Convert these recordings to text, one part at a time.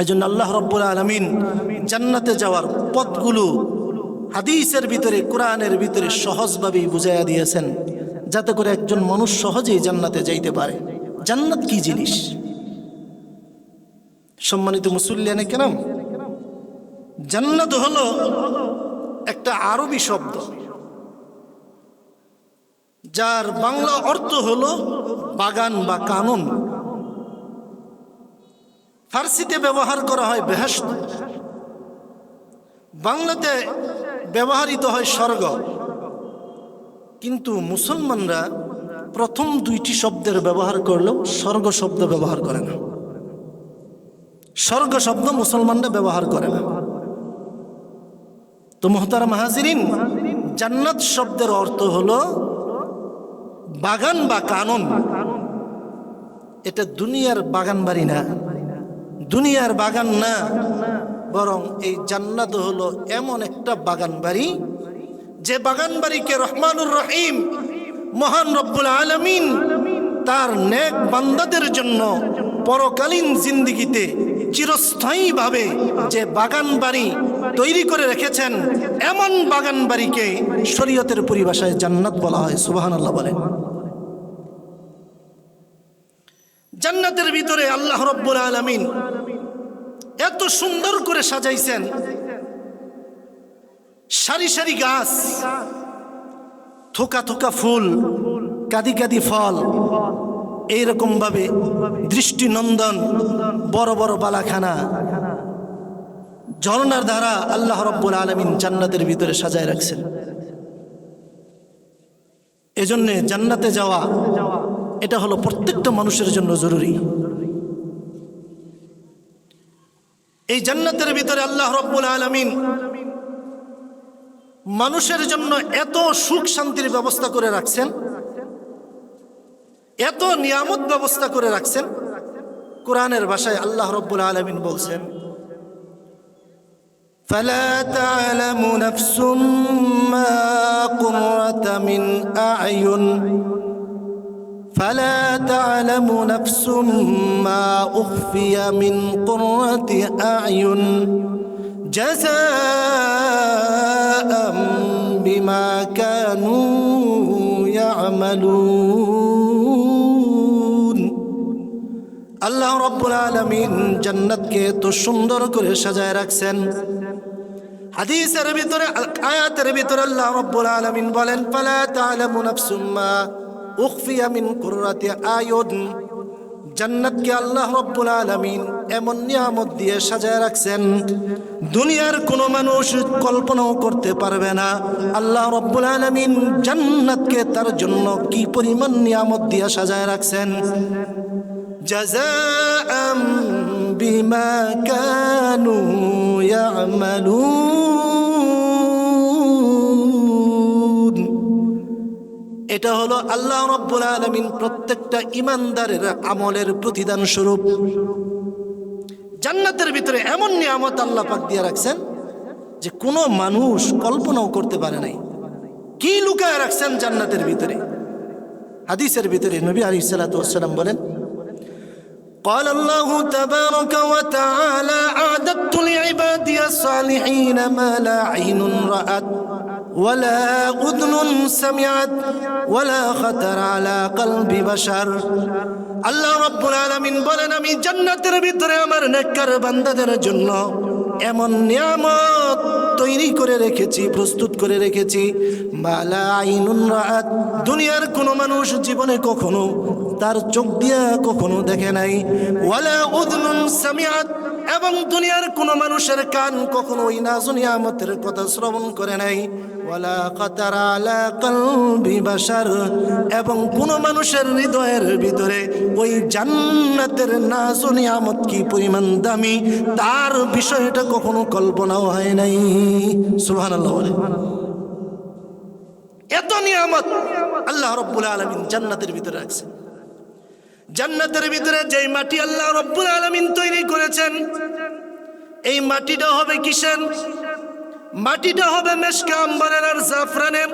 এই জন্য আল্লাহ রব্বুল আলমিন জান্নাতে যাওয়ার পথগুলো হাদিসের ভিতরে, কোরআনের ভিতরে সহজভাবেই বুঝাইয়া দিয়েছেন, যাতে করে একজন মানুষ সহজেই জান্নাতে যাইতে পারে। জান্নাত কি জিনিস? সম্মানিত মুসল্লিয়ানে কেন জান্নাত হলো একটা আরবি শব্দ, যার বাংলা অর্থ হলো বাগান বা কানুন। ফার্সিতে ব্যবহার করা হয় বেহেস্ত বাংলাতে ব্যবহৃত হয় স্বর্গ। কিন্তু মুসলমানরা প্রথম দুইটি শব্দের ব্যবহার করলেও স্বর্গ শব্দ ব্যবহার করে না। স্বর্গ শব্দ মুসলমানরা ব্যবহার করে না। তো মোহতারা মাহাজিরিন জান্নাত শব্দের অর্থ হলো বাগান বা কানন। এটা দুনিয়ার বাগান বাড়ি না। দুনিয়ার বাগান না, বরং এই জান্নাত হলো এমন একটা বাগান বাড়ি, যে বাগান বাড়িকে রহমানুর রহিম, মহান রব্বুল আলমিন তার নেক বান্দাদের জন্য পরকালীন জিন্দিগিতে চিরস্থায়ীভাবে যে বাগান বাড়ি তৈরি করে রেখেছেন, এমন বাগান বাড়িকে শরীয়তের পরিভাষায় জান্নাত বলা হয় সুবাহান আল্লাহ বলেন। জান্নাতের ভিতরে আল্লাহ রব্বুল আলমিন এত সুন্দর করে সাজাইছেন। সারি সারি গাছ, থোকা থোকা ফুল, কাদি কাদি ফল, এইরকম ভাবে দৃষ্টিনন্দন, বড় বড় বালাখানা। ঝর্ণার দ্বারা আল্লাহ রব্বুল আলমিন জান্নাতের ভিতরে সাজায় রাখছেন। এজন্যে জান্নাতে যাওয়া এটা হলো প্রত্যেকটা মানুষের জন্য জরুরি এই জান্নাতের ভিতরে আল্লাহ রব্বুল আলমিন মানুষের জন্য এত সুখ শান্তির ব্যবস্থা করে রাখছেন এত নিয়ামত ব্যবস্থা করে রাখছেন কোরআনের ভাষায় আল্লাহ রব্বুল আলমিন বলছেন فلا تعلم نفس ما قرة من أعين فلا تعلم نفس ما أخفي من قرة أعين جزاء بما كانوا يعملون আল্লাহ রব্বুল আলমিন জান্নাতকে তো সুন্দর করে সাজায় রাখছেন হাদিসের ভিতরে আয়াতের ভিতরে আল্লাহ রব্বুল আলমিন বলেন ফালা তাআলামু নাফসুম উকফিয়ামিন কুরাতে আয়োদন জান্নাতকে আল্লাহ রব্বুল আলামিন এমন নিয়ামত দিয়ে সাজায় রাখছেন। দুনিয়ার কোনো মানুষ কল্পনাও করতে পারবে না। আল্লাহ রব্বুল আলামিন জান্নাতকে তার জন্য কি পরিমাণ নিয়ামত দিয়ে সাজায় রাখছেন? বিমা কানু ইয়ামালুন। এটা হলো আল্লাহ রব্বুল আলমিন প্রত্যেকটা ইমানদারের আমলের প্রতিদান স্বরূপ জান্নাতের ভিতরে এমন নিয়ামত আল্লাহ পাক দিয়ে রাখছেন যে কোনো মানুষ কল্পনাও করতে পারে নাই কি লুকায় রাখছেন জান্নাতের ভিতরে হাদিসের ভিতরে নবী আলী সাল্লাম বলেন قال الله تبارك وتعالى أعددت لعبادي الصالحين ما لا عين رأت ولا أذن سمعت ولا خطر على قلب بشر আল্লাহ রব্বুল আলামিন বলেন আমি জান্নাতের ভিতরে আমার নেককার বান্দাদের জন্য এমন নিয়ামত তৈরি করে রেখেছি প্রস্তুত করে রেখেছি মালা আইনুন রাত দুনিয়ার কোনো মানুষ জীবনে কখনো তার চোখ দিয়া কখনো দেখে নাই ওয়ালা উদনুন সামিয়াত এবং দুনিয়ার কোনো মানুষের কান কখনো ওই নাজু নিয়ামতের কথা শ্রবণ করে নাই। ওয়ালা কাতারা আলা কলবি বাশার। এবং কোনো মানুষের হৃদয়ের ভিতরে ওই জান্নাতের নাজু নিয়ামত কি পরিমাণ দামি, তার বিষয়টা কখনো কল্পনাও হয় নাই। সুবহানাল্লাহ এত নিয়ামত আল্লাহ রব্বুল আলমিন জান্নাতের ভিতরে রাখছেন জান্নাতের ভিতরে যেই মাটি আল্লাহ রব্বুল আলমিন তৈরি করেছেন, এই মাটিটা হবে কিসের? মাটিটা হবে মেশকা, আম্বারের আর জাফরানের।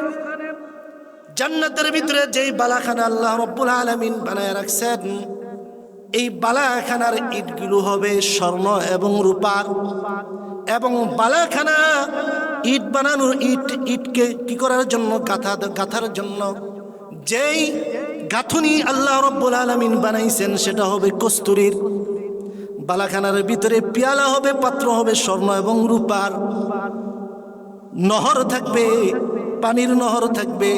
জান্নাতের ভিতরে যেই বালাখানা আল্লাহ রব্বুল আলমিন বানায় রাখছেন, এই বালাখানার ইটগুলো হবে স্বর্ণ এবং রূপার এবং বালাখানা ইট বানানোর ইট, ইটকে কি করার জন্য? গাথা গাথার জন্য। যেই গাথুনি আল্লাহ রব্বুল আলমিন বানাইছেন, সেটা হবে কস্তুরীর। বালাখানার ভিতরে পেয়ালা হবে, পাত্র হবে স্বর্ণ এবং রূপার। নহর থাকবে, পানির নহর থাকবে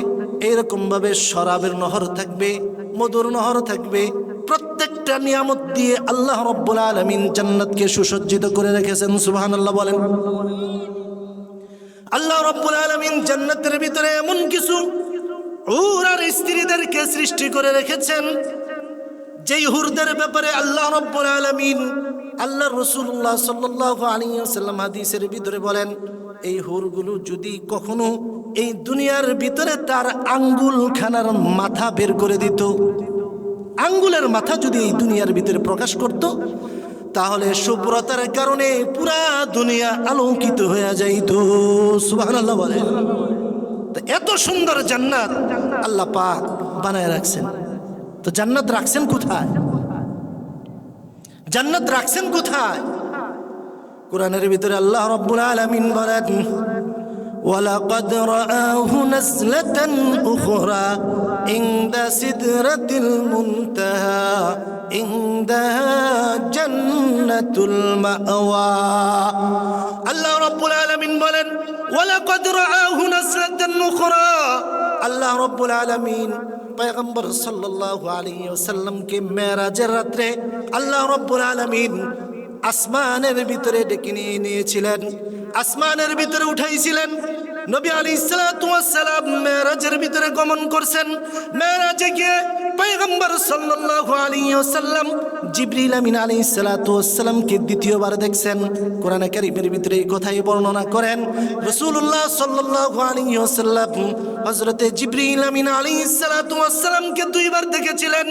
এইরকম ভাবে শরাবের নহর থাকবে, মধুর নহর থাকবে। প্রত্যেকটা নিয়ামত দিয়ে আল্লাহ রব্বুল আলমিন জান্নাতকে সুসজ্জিত করে রেখেছেন সুবহান আল্লাহ বলেন। আল্লাহ রব্বুল আলমিন জান্নাতের ভিতরে এমন কিছু হুর আর স্ত্রীদেরকে সৃষ্টি করে রেখেছেন, যেই হুরদের ব্যাপারে আল্লাহ রব্বুল আলমিন আল্লাহ রসুল্লাহ সাল্লাহ আলী সাল্লাম হাদিসের ভিতরে বলেন, এই হুরগুলো যদি কখনো এই দুনিয়ার ভিতরে তার আঙ্গুল খানার মাথা বের করে দিত, আঙ্গুলের মাথা যদি এই দুনিয়ার ভিতরে প্রকাশ করত, তাহলে শুভ্রতার কারণে পুরা দুনিয়া আলোকিত হয়ে যাইত। সুবহানাল্লাহ বলে তো এত সুন্দর জান্নাত আল্লাহ পাক বানায় রাখছেন তো জান্নাত রাখছেন কোথায় জান্নাত রাখছেন কোথায় কোরআনের ভিতরে আল্লাহ রব্বুল আলামিন বলেন ولقد رآه نزلة أخرى عند سدرة المنتهى عندها جنة المأوى الله رب العالمين ওয়ালাকাদ রাআহু নাসরাতান নুখরা আল্লাহ রব্বুল আলামিন পয়গম্বর সাল্লাল্লাহু আলাইহি ওয়াসাল্লামকে মেরাজের রাতে আল্লাহ রব্বুল আলামিন আসমানের ভিতরে ডেকে নিয়ে নিয়েছিলেন। আসমানের ভিতরে উঠাইছিলেন। নবী আলী সালাম মেরাজের ভিতরে গমন করছেন। মেরাজে গিয়ে পয়গম্বর সাল্লাল্লাহু আলাইহি ওয়াসাল্লাম জিবরিল আমিন আলাইহিস সালাতু ওয়াসসালামকে দ্বিতীয়বার দেখছেন? কোরআনে কারীমের ভিতরে এই কথাই বর্ণনা করেন। রাসূলুল্লাহ সাল্লাল্লাহু আলাইহি ওয়াসাল্লাম হযরতে জিবরিল আমিন আলাইহিস সালাতু ওয়াসসালামকে দুইবার দেখেছিলেন।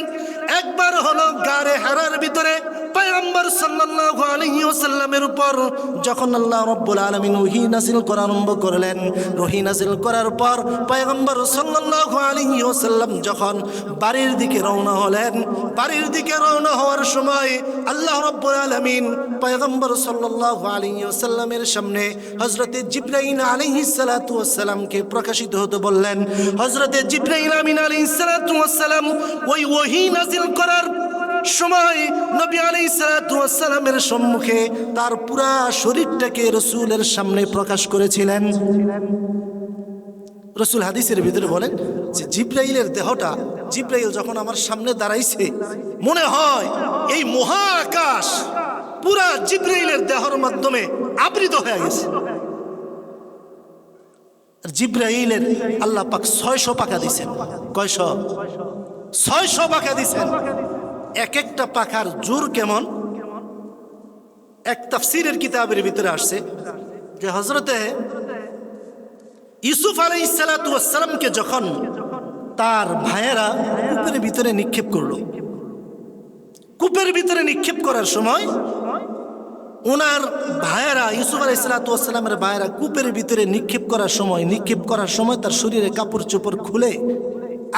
একবার হলো গারে হারার ভিতরে পয়গম্বর সাল্লাল্লাহু আলাইহি ওয়াসাল্লামের উপর, যখন আল্লাহ রাব্বুল আলামিন ওহী নাযিল করা আরম্ভ করলেন। ওহী নাযিল করার পর পয়গম্বর সাল্লাল্লাহু আলাইহি ওয়াসাল্লাম যখন বাড়ির দিকে রওনা হলেন। বাড়ির দিকে রওনা হওয়ার সময় আল্লাহ রাব্বুল আলামিন পয়গম্বর সাল্লাল্লাহু আলাইহি ওয়াসাল্লামের সামনে আলাইহিস সালাতু ওয়াসসালামকে প্রকাশিত হতে বললেন। হযরতে জিবরাইল আমিন আলাইহিস সালাতু ওয়াসসালাম ওই ওহী নাযিল করার সময় নবী সালামের সম্মুখে তার পুরা শরীরটাকে রসুলের সামনে প্রকাশ করেছিলেন। রসুল হাদিসের ভিতরে বলেন যে জিব্রাইলের দেহটা জিব্রাইল যখন আমার সামনে দাঁড়াইছে, মনে হয় এই মহা আকাশ পুরা জিব্রাইলের দেহর মাধ্যমে আবৃত হয়ে গেছে। জিব্রাইলের আল্লাহ পাক ছয়শো পাকা দিছেন। কয়শ? ছয়শো পাকা দিছেন। এক একটা পাখার জোর কেমন? এক তাফসিরের কিতাবের ভিতরে আসছে যে হজরতে ইউসুফ আলাই সালাতামকে যখন তার ভাইয়েরা কূপের ভিতরে নিক্ষেপ করল। কূপের ভিতরে নিক্ষেপ করার সময় ওনার ভাইয়েরা, ইউসুফ আলাই সালাতামের ভাইয়েরা কূপের ভিতরে নিক্ষেপ করার সময়, নিক্ষেপ করার সময় তার শরীরে কাপড় চোপড় খুলে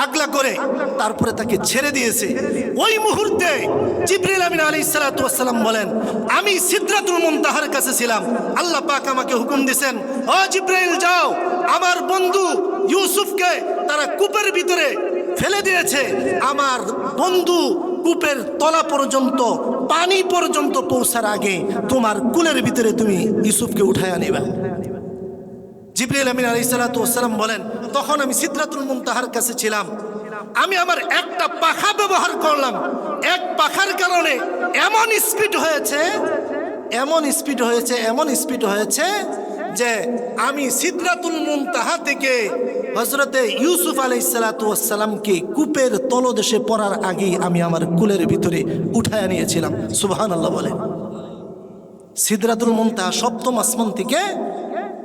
আগলা করে তারপরে তাকে ছেড়ে দিয়েছে। ওই মুহূর্তে জিব্রিল আমিন আলী সালাতাম বলেন, আমি সিদ্ধাতুল মুনতাহার কাছে ছিলাম। আল্লাহ পাক আমাকে হুকুম দিছেন, ও জিব্রাইল, যাও। আমার বন্ধু ইউসুফকে তারা কূপের ভিতরে ফেলে দিয়েছে। আমার বন্ধু কূপের তলা পর্যন্ত, পানি পর্যন্ত পৌঁছার আগে তোমার কুলের ভিতরে তুমি ইউসুফকে উঠায় আনিবা। জিব্রাইল আমিন আলী সালাতাম বলেন, তখন আমি সিদ্ধাতুল মুনতাহার কাছে ছিলাম। আমি আমার একটা পাখা ব্যবহার করলাম। এক পাখার কারণে এমন স্পিড হয়েছে, এমন স্পিড হয়েছে, এমন স্পিড হয়েছে যে আমি সিদ্ধাতুল মুনতাহা থেকে হজরতে ইউসুফ আলাই সালাতামকে কূপের তলদেশে পড়ার আগেই আমি আমার কুলের ভিতরে উঠায় নিয়েছিলাম। সুবহান আল্লাহ বলে সিদ্ধাতুল মুনতাহা সপ্তম আসমান থেকে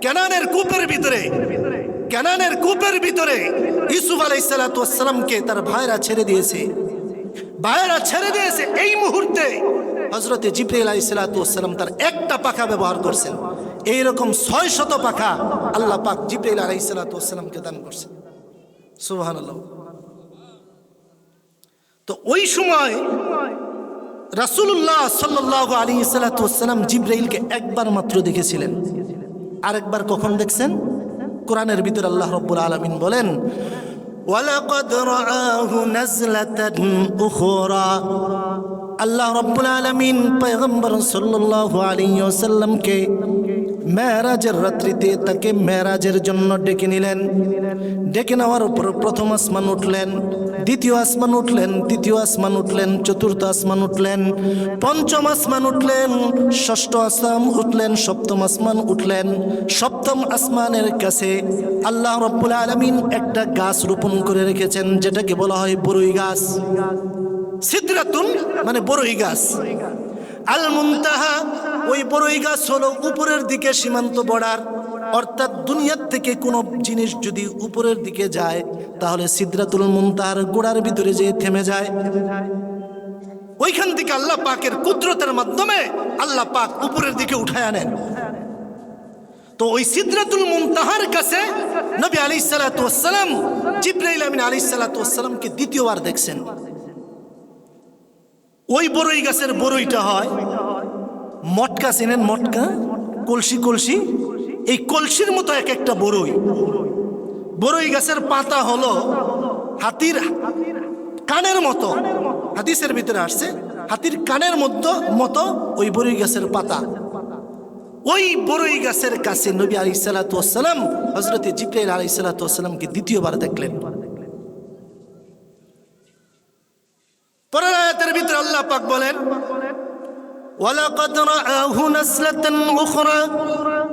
কেনানের কূপের ভিতরে, কেনানের কূপের ভিতরে ইসুফ আলাইসালামকে তার ভাইরা ছেড়ে দিয়েছে। ভাইরা ছেড়ে দিয়েছে এই মুহূর্তে হজরতে জিব্রাইল আলাইসালাম তার একটা পাখা ব্যবহার করছেন। এইরকম ছয় শত পাখা আল্লাহ পাক জিব্রাইল আলাইসালামকে দান করছেন সুবাহান আল্লাহ তো ওই সময় রাসূলুল্লাহ সাল্লাহ আলী সাল্লাম জিব্রাইলকে একবার মাত্র দেখেছিলেন। আরেকবার কখন দেখছেন? কোরআনের ভিতরে আল্লাহ রব্বুল আলমিন বলেন আল্লাহ রব্বুল আলমিন পয়গম্বর সাল্লাল্লাহু আলাইহি ওয়াসাল্লামকে মেরাজের রাত্রিতে তাকে মেরাজের জন্য ডেকে নিলেন। ডেকে নেওয়ার উপর প্রথম আসমান উঠলেন, দ্বিতীয় আসমান উঠলেন, তৃতীয় আসমান উঠলেন, চতুর্থ আসমান উঠলেন, পঞ্চম আসমান উঠলেন, ষষ্ঠ আসমান উঠলেন, সপ্তম আসমান উঠলেন। সপ্তম আসমানের কাছে আল্লাহ রব্বুল আলমিন একটা গাছ রোপণ করে রেখেছেন, যেটাকে বলা হয় বরুই গাছ। সিদ্রাতুন মানে বরুই গাছ। আল মুনতাহা ওই বরই গাছ হলো উপরের দিকে সীমান্ত বর্ডার। অর্থাৎ দুনিয়ার থেকে কোনো জিনিস যদি উপরের দিকে যায়, তাহলে সিদ্রাতুল মুনতাহার গোড়ার ভিতরে যেয়ে থেমে যায়। ওইখান থেকে আল্লাহ পাকের কুদরতের মাধ্যমে আল্লাহ পাক উপরের দিকে উঠায় আনেন তো ওই সিদ্রাতুল মুনতাহার কাছে নবী আলী সালাতাম জিব্রাইল আমিন আলী সালাতামকে দ্বিতীয়বার দেখছেন। ওই বড়ই গাছের বরইটা হয়। মটকা চেনেন মটকা? কলসি কলসি? এই কলসির মতো এক একটা বড়ই বড়ই গাছের পাতা হলো হাতির কানের মতো। হাদিসের ভিতরে আসছে, হাতির কানের মধ্যে মতো ওই বরই গাছের পাতা। ওই বড়ই গাছের কাছে নবী আলি সালাতাম হজরত জিব্রাইল আলি দ্বিতীয়বার দেখলেন। আয়াতের ভিতরে আল্লাহ পাক বলেন ولقد رآه نزلة أخرى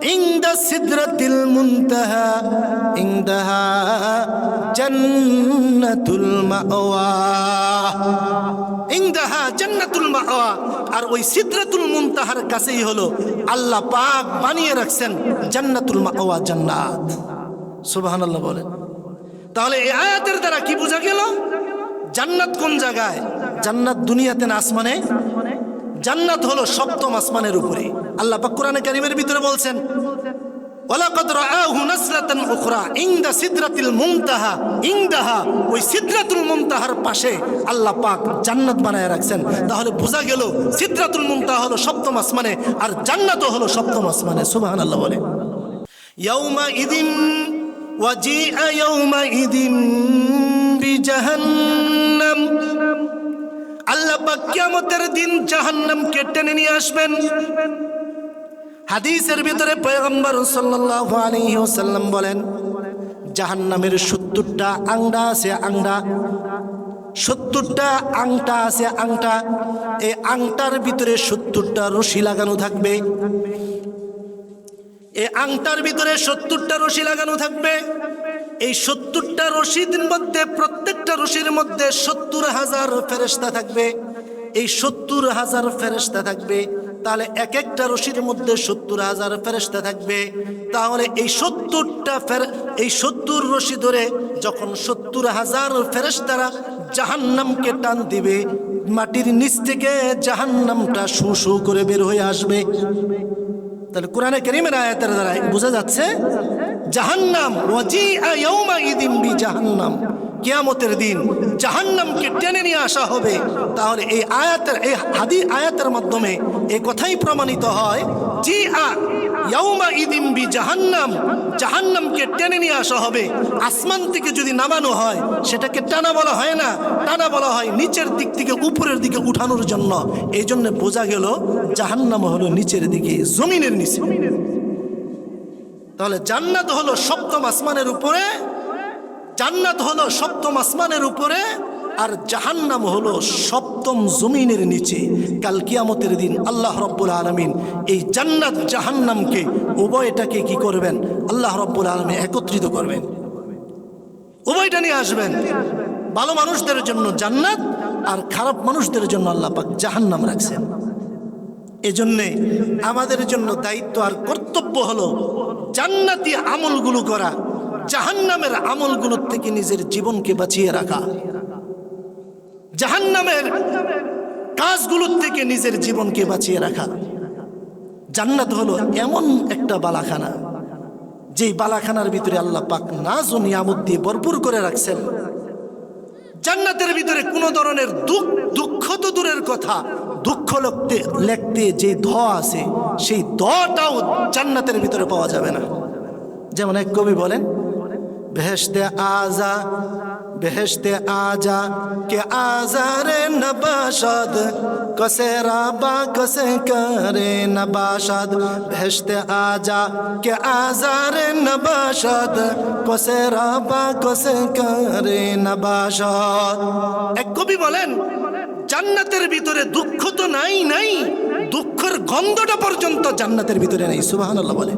عند سدرة المنتهى عندها جنة المأوى عندها جنة المأوى আর ওই সিদরাতুল মুনতাহার কাছেই হলো আল্লাহ পাক বানিয়ে রাখছেন জান্নাতুল মাওয়া জান্নাত সুবহানাল্লাহ বলেন তাহলে এই আয়াতের দ্বারা কি বোঝা গেল জান্নাত কোন জায়গায় জান্নাত দুনিয়াতে না আসমানে? জান্নাত হলো সপ্তম আসমানের উপরে। আল্লাহ পাক কোরআনে কারিমের ভিতরে বলছেন, ওয়ালাকাদ রাআহু নাসরাতান উখরা ইনদা সিদরাতিল মুনতাহা ইনদাহা, ওই সিদরাতুল মুনতাহার পাশে আল্লাহ পাক জান্নাত বানায় রাখছেন। তাহলে বোঝা গেল সিদরাতুল মুনতাহা হলো সপ্তম আসমানে আর জান্নাতও হলো সপ্তম আসমানে। সুবহানাল্লাহ বলে। ইয়াউমা ইদিন ওয়াজিআ ইয়াউমা ইদিন বিজাহান্নাম। আল্লাহ পাক কিয়ামতের দিন জাহান্নামকে টেনে নিয়ে আসবেন। হাদিসের ভিতরে পয়গম্বর সাল্লাল্লাহু আলাইহি ওয়াসাল্লাম বলেন, জাহান্নামের 70টা আংডা আছে আংডা, সত্তরটা আংটা আছে আংটা, এই আংটার ভিতরে সত্তরটা রশি লাগানো থাকবে। এই আংটার ভিতরে সত্তরটা রশি লাগানো থাকবে। এই সত্তরটা রশির মধ্যে, প্রত্যেকটা রশির মধ্যে সত্তর হাজার ফেরেস্তা থাকবে। এই সত্তর হাজার ফেরেস্তা থাকবে। তাহলে এক একটা রশির মধ্যে সত্তর হাজার ফেরেস্তা থাকবে। তাহলে এই সত্তরটা ফের, এই সত্তর রশি ধরে যখন সত্তর হাজার ফেরেস্তারা জাহান্নামকে টান দিবে, মাটির নিচ থেকে জাহান্নামটা শু শু করে বের হয়ে আসবে। তাহলে কোরআনে করিমের আয়াতের দ্বারা বোঝা যাচ্ছে জাহান্নাম জাহান্নাম কিয়ামতের দিন জাহান্নামকে টেনে নিয়ে আসা হবে। তাহলে এই আয়াতের, এই হাদি, আয়াতের মাধ্যমে এই কথাই প্রমাণিত হয় জি আ ইয়াউমা ইদিন বি জাহান্নাম জাহান্নামকে টেনে নিয়ে আসা হবে। আসমান থেকে যদি নামানো হয়, সেটাকে টানা বলা হয় না। টানা বলা হয় নিচের দিক থেকে উপরের দিকে উঠানোর জন্য। এই জন্য বোঝা গেল, জাহান্নাম হলো নিচের দিকে, জমিনের নিচে। তাহলে জান্নাত হলো সপ্তম আসমানের উপরে, জান্নাত হলো সপ্তম আসমানের উপরে, আর জাহান্নাম হলো সপ্তম জমিনের নিচে। কাল কিয়ামতের দিন আল্লাহ রব্বুল আলমিন এই জান্নাত জাহান্নামকে, উভয়টাকে কি করবেন? আল্লাহ রব্বুল আলমী একত্রিত করবেন। উভয়টা নিয়ে আসবেন। ভালো মানুষদের জন্য জান্নাত, আর খারাপ মানুষদের জন্য আল্লাহ পাক জাহান্নাম রাখছেন। এজন্যে আমাদের জন্য দায়িত্ব আর কর্তব্য হলো জান্নাতি আমলগুলো করা, জাহান্নামের আমলগুলোর থেকে নিজের জীবনকে বাঁচিয়ে রাখা। জাহান্নামের কাজগুলোর থেকে নিজের জীবনকে বাঁচিয়ে রাখা। জান্নাত হলো এমন একটা বালাখানা, যেই বালাখানার ভিতরে আল্লাহ পাক নাজ ও নিয়ামত দিয়ে ভরপুর করে রাখছেন। জান্নাতের ভিতরে কোনো ধরনের দুঃখ দুঃখ তো দূরের কথা দুঃখ লিখতে লেখতে যে ধ আছে, সেই ধটাও জান্নাতের ভিতরে পাওয়া যাবে না। যেমন এক কবি বলেন, বেহেশতে আজা বেহেশতে আজা কে আজারে নবাসাদ, কসে রাবা, কসে করে নবাসাদ, বেহেশতে আজা কে আজারে নবাসাদ, কসে রাবা, কসে করে নবাসাদ। এক কবি বলেন জান্নাতের ভিতরে দুঃখ তো নাই নাই। দুঃখের গন্ধটা পর্যন্ত জান্নাতের ভিতরে নাই সুবাহ বলে।